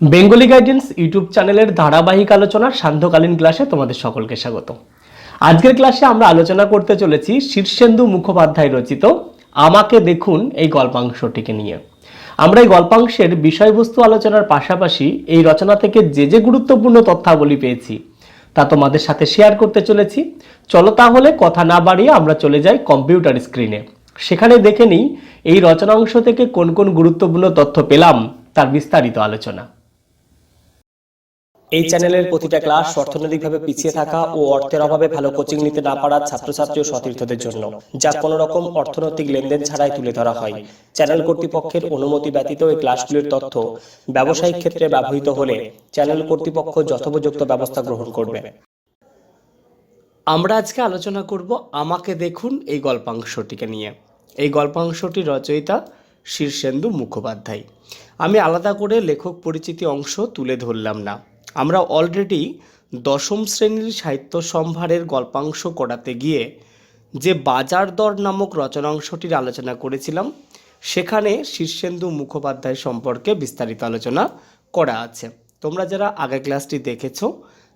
Bengali guidance YouTube চ্যানেলের ধারাবাহিক আলোচনার সান্ধ্যকালীন ক্লাসে তোমাদের সকলকে স্বাগত। আজকের ক্লাসে আমরা আলোচনা করতে চলেছি শীর্ষেন্দু মুখোপাধ্যায় রচিত আমাকে দেখুন এই গল্পাংশটিকে নিয়ে। আমরা এই গল্পাংশের বিষয়বস্তু আলোচনার পাশাপাশি এই রচনা থেকে যে যে গুরুত্বপূর্ণ তথ্যাবলী পেয়েছি তা তোমাদের সাথে শেয়ার করতে চলেছি। চলো তাহলে কথা না বাড়িয়ে আমরা চলে যাই কম্পিউটার স্ক্রিনে। সেখানে দেখে নিই এই রচনাংশ থেকে কোন কোন গুরুত্বপূর্ণ তথ্য পেলাম তার বিস্তারিত আলোচনা। এই চ্যানেলের প্রতিটা ক্লাস অর্থনৈতিকভাবে পিছিয়ে থাকা ও অর্থের অভাবে ভালো কোচিং নিতে না পারা ছাত্রছাত্রী ও সতীর্থদের জন্য, যা কোনো রকম অর্থনৈতিক লেনদেন ছাড়াই তুলে ধরা হয়। চ্যানেল কর্তৃপক্ষের অনুমতি ব্যতীত এই ক্লাসগুলির তথ্য ব্যবসায়িক ক্ষেত্রে ব্যবহৃত হলে চ্যানেল কর্তৃপক্ষ যথোপযুক্ত ব্যবস্থা গ্রহণ করবে। আমরা আজকে আলোচনা করব আমাকে দেখুন এই গল্পাংশটিকে নিয়ে। এই গল্পাংশটির রচয়িতা শীর্ষেন্দু মুখোপাধ্যায়। আমি আলাদা করে লেখক পরিচিতি অংশ তুলে ধরলাম না। আমরা অলরেডি দশম শ্রেণির সাহিত্য সম্ভারের গল্পাংশ করাতে গিয়ে যে বাজার দর নামক রচনাংশটির আলোচনা করেছিলাম, সেখানে শীর্ষেন্দু মুখোপাধ্যায় সম্পর্কে বিস্তারিত আলোচনা করা আছে। তোমরা যারা আগে ক্লাসটি দেখেছ,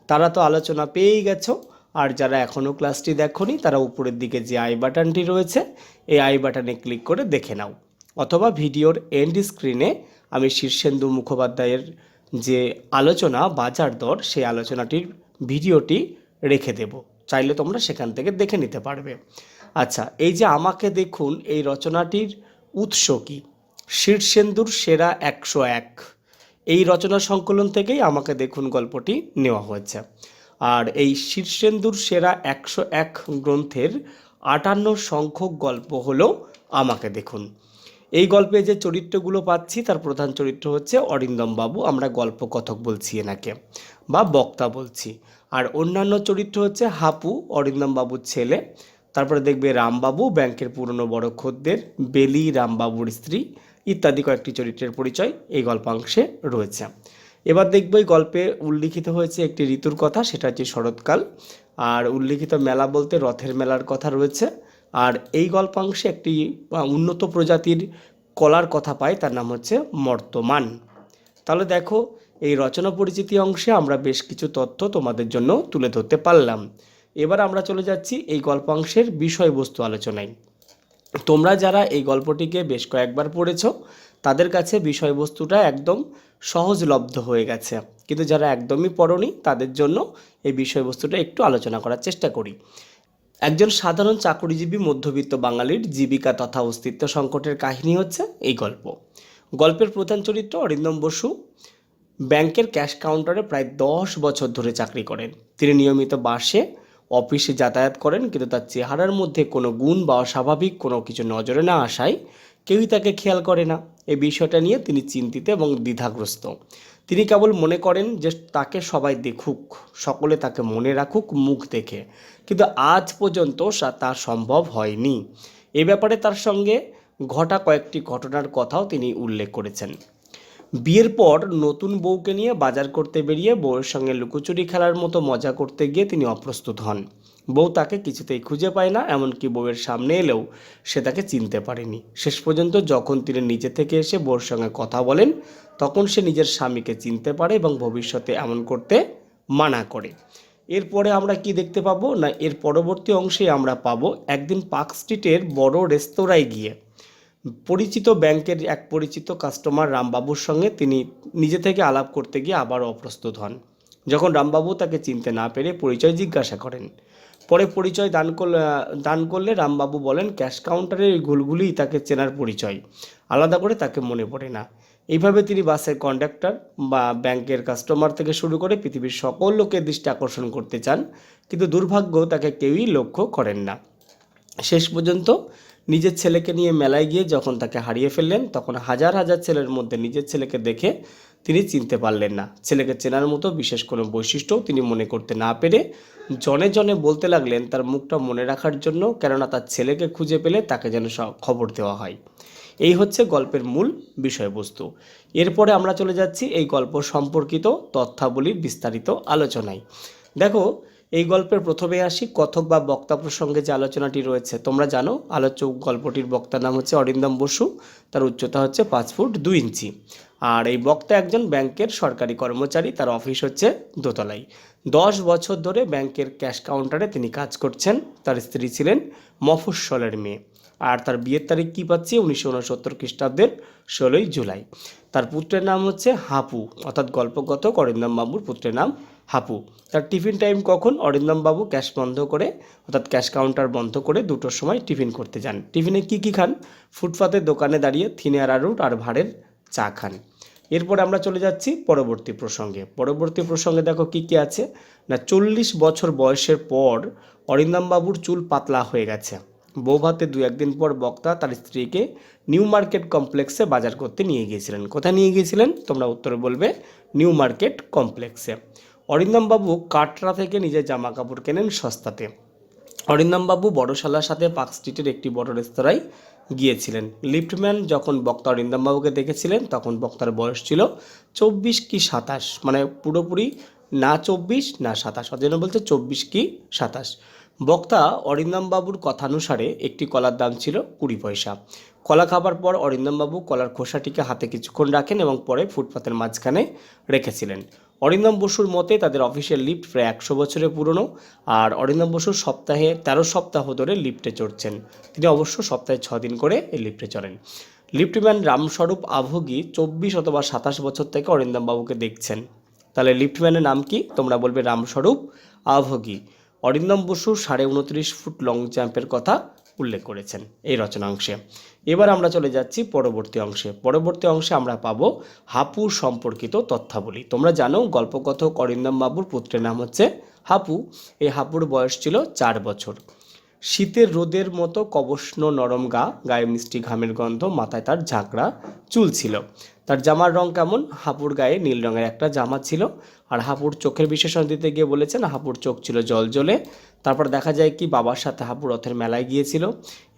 তারা তো আলোচনা পেয়েই গেছো, আর যারা এখনও ক্লাসটি দেখোনি, তারা উপরের দিকে যে আই বাটনটি রয়েছে, এই আই বাটনে ক্লিক করে দেখে নাও। অথবা ভিডিওর এন্ড স্ক্রিনে আমি শীর্ষেন্দু মুখোপাধ্যায়ের যে আলোচনা, বাজার দর সেই আলোচনাটির ভিডিওটি রেখে দেব। চাইলে তোমরা সেখান থেকে দেখে নিতে পারবে। আচ্ছা এই যে আমাকে দেখুন, এই রচনাটির উৎস কি? শীর্ষেন্দুর সেরা একশো এক। এই রচনা সংকলন থেকেই আমাকে দেখুন গল্পটি নেওয়া হয়েছে। আর এই শীর্ষেন্দুর সেরা একশো এক গ্রন্থের আটান্ন সংখ্যক গল্প হলো আমাকে দেখুন। এই গল্পে যে চরিত্রগুলো পাচ্ছি, তার প্রধান চরিত্র হচ্ছে অরিন্দম বাবু। আমরা গল্প কথক বলছি এনাকে, বা বক্তা বলছি। আর অন্যান্য চরিত্র হচ্ছে হাপু, অরিন্দম বাবুর ছেলে। তারপরে দেখবে রামবাবু ব্যাংকের পুরনো বড় খদ্দের, বেলি রামবাবুর স্ত্রী ইত্যাদি কয়েকটি চরিত্রের পরিচয় এই গল্পাংশে রয়েছে। এবার দেখব এই গল্পে উল্লিখিত হয়েছে একটি ঋতুর কথা, সেটা হচ্ছে শরৎকাল। আর উল্লিখিত মেলা বলতে রথের মেলার কথা রয়েছে। আর এই গল্পাংশে একটি উন্নত প্রজাতির কলার কথা পাই, তার নাম হচ্ছে মর্তমান। তাহলে দেখো, এই রচনা পরিচিতি অংশে আমরা বেশ কিছু তথ্য তোমাদের জন্য তুলে ধরতে পারলাম। এবার আমরা চলে যাচ্ছি এই গল্পাংশের বিষয়বস্তু আলোচনায়। তোমরা যারা এই গল্পটিকে বেশ কয়েকবার পড়েছ, তাদের কাছে বিষয়বস্তুটা একদম সহজলব্ধ হয়ে গেছে। কিন্তু যারা একদমই পড়নি, তাদের জন্য এই বিষয়বস্তুটা একটু আলোচনা করার চেষ্টা করি। একজন সাধারণ চাকরিজীবী মধ্যবিত্ত বাঙালির জীবিকা তথা অস্তিত্ব সংকটের কাহিনী হচ্ছে এই গল্প। গল্পের প্রধান চরিত্র অরিন্দম বসু। ব্যাংকের ক্যাশ কাউন্টারে প্রায় দশ বছর ধরে চাকরি করেন। তিনি নিয়মিত বাসে অফিসে যাতায়াত করেন, কিন্তু তার চেহারার মধ্যে কোনো গুণ বা অস্বাভাবিক কোনো কিছু নজরে না আসায় কেউই তাকে খেয়াল করে না। এই বিষয়টা নিয়ে তিনি চিন্তিত এবং দ্বিধাগ্রস্ত। তিনি কেবল মনে করেন যে তাকে সবাই দেখুক, সকলে তাকে মনে রাখুক, মুখ দেখে। কিন্তু আজ পর্যন্ত তা সম্ভব হয়নি। এ ব্যাপারে তার সঙ্গে ঘটা কয়েকটি ঘটনার কথাও তিনি উল্লেখ করেছেন। বিয়ের পর নতুন বউকে নিয়ে বাজার করতে বেরিয়ে বউয়ের সঙ্গে লুকোচুরি খেলার মতো মজা করতে গিয়ে তিনি অপ্রস্তুত হন। বউ তাকে কিছুতেই খুঁজে পায় না, এমনকি বউয়ের সামনে এলেও সে তাকে চিনতে পারেনি। শেষ পর্যন্ত যখন তিনি নিজে থেকে এসে বউর সঙ্গে কথা বলেন, তখন সে নিজের স্বামীকে চিনতে পারে এবং ভবিষ্যতে এমন করতে মানা করে। এরপরে আমরা কি দেখতে পাবো? না, এর পরবর্তী অংশে আমরা পাবো একদিন পার্ক স্ট্রিটের বড় রেস্তোরাঁয় গিয়ে। পরিচিত ব্যাংকের এক পরিচিত কাস্টমার রামবাবুর সঙ্গে তিনি নিজে থেকে আলাপ করতে গিয়ে আবার অপ্রস্তুত হন। যখন রামবাবু তাকে চিনতে না পেরে পরিচয় জিজ্ঞাসা করেন পরে পরিচয় দান করলে দান করলে রামবাবু বলেন, ক্যাশ কাউন্টারের এই ঘুলগুলিই তাকে চেনার পরিচয়। আলাদা করে তাকে মনে পড়ে না। এইভাবে তিনি বাসের কন্ডাক্টর বা ব্যাংকের কাস্টমার থেকে শুরু করে পৃথিবীর সকল লোকের দৃষ্টি আকর্ষণ করতে চান, কিন্তু দুর্ভাগ্য তাকে কেউই লক্ষ্য করেন না। শেষ পর্যন্ত নিজের ছেলেকে নিয়ে মেলায় গিয়ে যখন তাকে হারিয়ে ফেললেন, তখন হাজার হাজার ছেলের মধ্যে নিজের ছেলেকে দেখে তিনি চিনতে পারলেন না। ছেলেকে চেনার মতো বিশেষ কোনো বৈশিষ্ট্যও তিনি মনে করতে না পেরে জনে জনে বলতে লাগলেন, তার মুখটা মনে রাখার জন্য কেননা তার ছেলেকে খুঁজে পেলে তাকে যেন খবর দেওয়া হয়। এই হচ্ছে গল্পের মূল বিষয়বস্তু। এরপরে আমরা চলে যাচ্ছি এই গল্প সম্পর্কিত তথ্যাবলীর বিস্তারিত আলোচনায়। দেখো এই গল্পের প্রথমে আসি, কথক বা বক্তা প্রসঙ্গে যে আলোচনাটি রয়েছে। তোমরা জানো আলোচ্য গল্পটির বক্তার নাম হচ্ছে অরিন্দম বসু, তার উচ্চতা হচ্ছে পাঁচ ফুট দুই ইঞ্চি। আর এই বক্তা একজন ব্যাংকের সরকারি কর্মচারী, তার অফিস হচ্ছে দোতলায়। দশ বছর ধরে ব্যাংকের ক্যাশ কাউন্টারে তিনি কাজ করছেন, তার স্ত্রী ছিলেন মফস্বলের মেয়ে। আর তার বিয়ের তারিখ কী পাচ্ছি? উনিশশো উনসত্তর খ্রিস্টাব্দের ষোলোই জুলাই। তার পুত্রের নাম হচ্ছে হাপু, অর্থাৎ গল্পগত অরিন্দম বাবুর পুত্রের নাম হাপু। তার টিফিন টাইম কখন? অরিন্দম বাবু ক্যাশ বন্ধ করে, অর্থাৎ ক্যাশ কাউন্টার বন্ধ করে দুটোর সময় টিফিন করতে যান। টিফিনে কি কি খান? ফুটপাতের দোকানে দাঁড়িয়ে থিনে আরারুট আর ভাড়ের চা খান। এরপরে আমরা চলে যাচ্ছি পরবর্তী প্রসঙ্গে। পরবর্তী প্রসঙ্গে দেখো কি কি আছে? না, চল্লিশ বছর বয়সের পর অরিন্দম বাবুর চুল পাতলা হয়ে গেছে। বৌভাতে দু একদিন পর বক্তা তার স্ত্রীকে নিউ মার্কেট কমপ্লেক্সে বাজার করতে নিয়ে গিয়েছিলেন। কোথায় নিয়ে গিয়েছিলেন? তোমরা উত্তরে বলবে, নিউ মার্কেট কমপ্লেক্সে। অরিন্দমবাবু কাটরা থেকে নিজের জামা কাপড় কেনেন সস্তাতে। অরিন্দমবাবু বড়শালার সাথে পার্ক স্ট্রিটের একটি বড় রেস্তোরাঁয় গিয়েছিলেন। লিফটম্যান যখন বক্তা অরিন্দমবাবুকে দেখেছিলেন, তখন বক্তার বয়স ছিল চব্বিশ কি সাতাশ। মানে পুরোপুরি না চব্বিশ, না সাতাশ। অজন্য বলছে চব্বিশ কি সাতাশ। বক্তা অরিন্দমবাবুর কথানুসারে একটি কলার দাম ছিল কুড়ি পয়সা। কলা খাবার পর অরিন্দমবাবু কলার খোসাটিকে হাতে কিছুক্ষণ রাখেন এবং পরে ফুটপাতের মাঝখানে রেখেছিলেন। অরিন্দম বসুর মতে তাদের অফিসের লিফট প্রায় একশো বছরের পুরনো আর অরিন্দম বসুর সপ্তাহে তেরো সপ্তাহ ধরে লিফটে চড়ছেন। তিনি অবশ্য সপ্তাহে ছ দিন করে এই লিফটে চড়েন। লিফটম্যান রামস্বরূপ আভোগী চব্বিশ অথবা সাতাশ বছর থেকে অরিন্দম বাবুকে দেখছেন। তাহলে লিফটম্যানের নাম কি? তোমরা বলবে রামস্বরূপ আভোগী। অরিন্দম বসু সাড়ে উনত্রিশ ফুট লং জাম্পের কথা। উল্লেখ করেছেন এই রচনা অংশে। এবার আমরা চলে যাচ্ছি পরবর্তী অংশে। পরবর্তী অংশে আমরা পাব হাপু সম্পর্কিত তথ্যাবলী। তোমরা জানো, গল্পকথক অরিন্দম বাবুর পুত্রের নাম হচ্ছে হাপু। এই হাপুর বয়স ছিল চার বছর। শীতের রোদের মতো কবষ্ণ নরম গা, গায়ে মিষ্টি ঘামের গন্ধ, মাথায় তার ঝাঁকড়া চুল ছিল। তার জামার রং কেমন? হাপুর গায়ে নীল রঙের একটা জামা ছিল। আর হাপুর চোখের বিশেষণ দিতে গিয়ে বলেছেন, হাপুর চোখ ছিল জল জ্বলে তারপর দেখা যায় কি, বাবার সাথে হাপু রথের মেলায় গিয়েছিল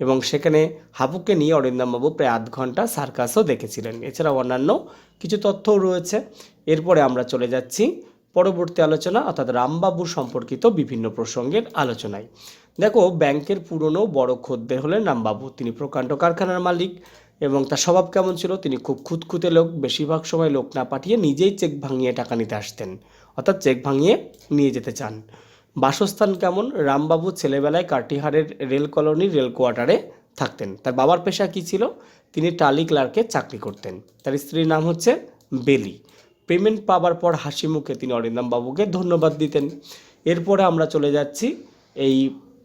এবং সেখানে হাপুকে নিয়ে অরিন্দমবাবু প্রায় আধ ঘণ্টা সার্কাসও দেখেছিলেন। এছাড়া অন্যান্য কিছু তথ্যও রয়েছে। এরপরে আমরা চলে যাচ্ছি পরবর্তী আলোচনা অর্থাৎ রামবাবু সম্পর্কিত বিভিন্ন প্রসঙ্গের আলোচনায়। দেখো, ব্যাংকের পুরনো বড় খদ্দের হলেন রামবাবু। তিনি প্রকাণ্ড কারখানার মালিক এবং তার স্বভাব কেমন ছিল? তিনি খুব খুঁতখুঁতে লোক। বেশিরভাগ সময় লোক না পাঠিয়ে নিজেই চেক ভাঙিয়ে টাকা নিতে আসতেন। অর্থাৎ চেক ভাঙিয়ে নিয়ে যেতে চান। বাসস্থান কেমন? রামবাবু ছেলেবেলায় কাটিহারের রেল কলোনির রেল কোয়ার্টারে থাকতেন। তার বাবার পেশা কী ছিল? তিনি টালি ক্লার্কে চাকরি করতেন। তার স্ত্রীর নাম হচ্ছে বেলি। পেমেন্ট পাবার পর হাসি মুখে তিনি বাবুকে ধন্যবাদ দিতেন। এরপরে আমরা চলে যাচ্ছি এই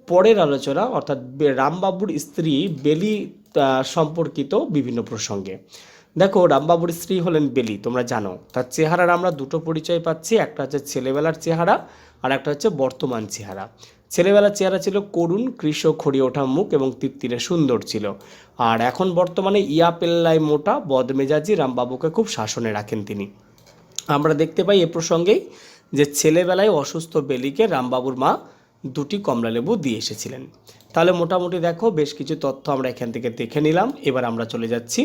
পরের আলোচনা, অর্থাৎ রামবাবুর স্ত্রী বেলি সম্পর্কিত বিভিন্ন প্রসঙ্গে। দেখো, রামবাবুর স্ত্রী হলেন বেলি, তোমরা জানো। তার চেহারার আমরা দুটো পরিচয় পাচ্ছি, একটা হচ্ছে ছেলেবেলার চেহারা আর একটা হচ্ছে বর্তমান চেহারা। ছেলেবেলার চেহারা ছিল করুণ, কৃষক খড়িয়ে ওঠা মুখ এবং তিত্তিরে সুন্দর ছিল। আর এখন বর্তমানে ইয়াপেল্লায় মোটা, বদমেজাজি রামবাবুকে খুব শাসনে রাখেন তিনি। আমরা দেখতে পাই এ প্রসঙ্গেই যে ছেলেবেলায় অসুস্থ বেলিকে রামবাবুর মা দুটি কমলালেবু দিয়ে এসেছিলেন। তাহলে মোটামুটি দেখো বেশ কিছু তথ্য আমরা এখান থেকে দেখে নিলাম। এবার আমরা চলে যাচ্ছি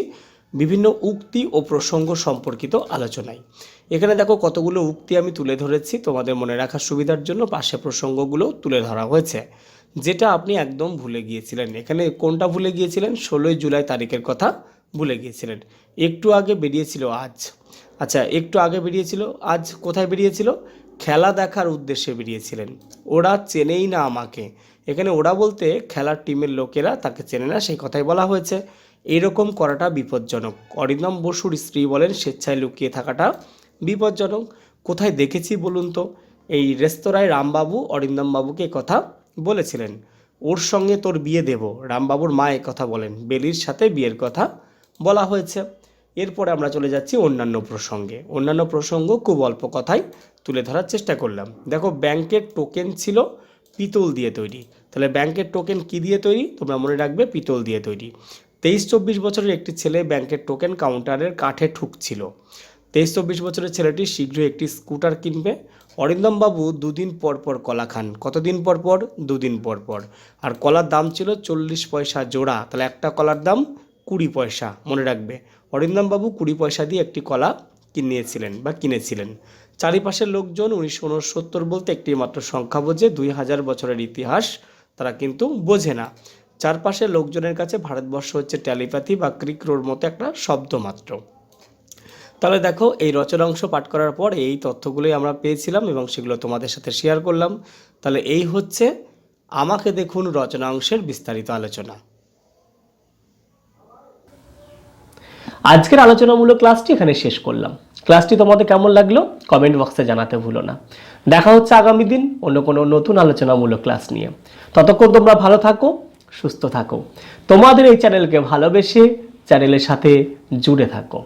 বিভিন্ন উক্তি ও প্রসঙ্গ সম্পর্কিত আলোচনায়। এখানে দেখো কতগুলো উক্তি আমি তুলে ধরেছি, তোমাদের মনে রাখার সুবিধার জন্য পাশে প্রসঙ্গগুলো তুলে ধরা হয়েছে, যেটা আপনি একদম ভুলে গিয়েছিলেন। এখানে কোনটা ভুলে গিয়েছিলেন? ষোলোই জুলাই তারিখের কথা। ভুলে গিয়েছিলেন। একটু আগে বেরিয়েছিল আজ। আচ্ছা একটু আগে বেরিয়েছিল, আজ কোথায় বেরিয়েছিল? খেলা দেখার উদ্দেশ্যে বেরিয়েছিলেন। ওরা চেনেই না আমাকে। এখানে ওরা বলতে খেলার টিমের লোকেরা তাকে চেনে না, সেই কথাই বলা হয়েছে। এরকম করাটা বিপজ্জনক। অরিন্দম বসুর স্ত্রী বলেন, স্বেচ্ছায় লুকিয়ে থাকাটা বিপজ্জনক। কোথায় দেখেছি বলুন তো? এই রেস্তোরাঁয় রামবাবু, অরিন্দম বাবুকে কথা বলেছিলেন। ওর সঙ্গে তোর বিয়ে দেব। রামবাবুর মা কথা বলেন। বেলির সাথে বিয়ের কথা বলা হয়েছে। এরপরে আমরা চলে যাচ্ছি অন্যান্য প্রসঙ্গে। অন্যান্য প্রসঙ্গ খুব অল্প কথায় তুলে ধরার চেষ্টা করলাম। দেখো, ব্যাংকের টোকেন ছিল পিতল দিয়ে তৈরি। তাহলে ব্যাংকের টোকেন কি দিয়ে তৈরি? তোমরা মনে রাখবে, পিতল দিয়ে তৈরি। তেইশ চব্বিশ বছরের একটি ছেলে ব্যাংকের টোকেন কাউন্টারের কাঠে ঠুকছিল। তেইশ চব্বিশ বছরের ছেলেটি শীঘ্রই একটি স্কুটার কিনবে। অরিন্দমবাবু দুদিন পর পর কলা খান। কতদিন পর পর? দুদিন পর পর। আর কলার দাম ছিল চল্লিশ পয়সা জোড়া। তাহলে একটা কলার দাম কুড়ি পয়সা, মনে রাখবে। অরিন্দমবাবু কুড়ি পয়সা দিয়ে একটি কলা কিনিয়েছিলেন বা কিনেছিলেন। চারিপাশের লোকজন উনিশশো উনসত্তর বলতে একটি মাত্র সংখ্যা বোঝে, দুই হাজার বছরের ইতিহাস তারা কিন্তু বোঝে না। চারপাশের লোকজনের কাছে ভারতবর্ষ হচ্ছে ট্যালিপ্যাথি বা ক্রিক্রোর মতো একটা শব্দ মাত্র। তাহলে দেখো, এই রচনাংশ পাঠ করার পর এই তথ্যগুলোই আমরা পেয়েছিলাম এবং সেগুলো তোমাদের সাথে শেয়ার করলাম। তাহলে এই হচ্ছে আমাকে দেখুন রচনাংশের বিস্তারিত আলোচনা। আজকের আলোচনামূলক ক্লাসটি এখানে শেষ করলাম। ক্লাসটি তোমাদের কেমন লাগল? কমেন্ট বক্সে জানাতে ভুলো না। দেখা হচ্ছে আগামী দিন অন্য কোনো নতুন আলোচনামূলক ক্লাস নিয়ে। ততক্ষণ তোমরা ভালো থাকো, সুস্থ থাকো। তোমাদের এই চ্যানেলকে ভালোবেসে চ্যানেলের সাথে জুড়ে থাকো।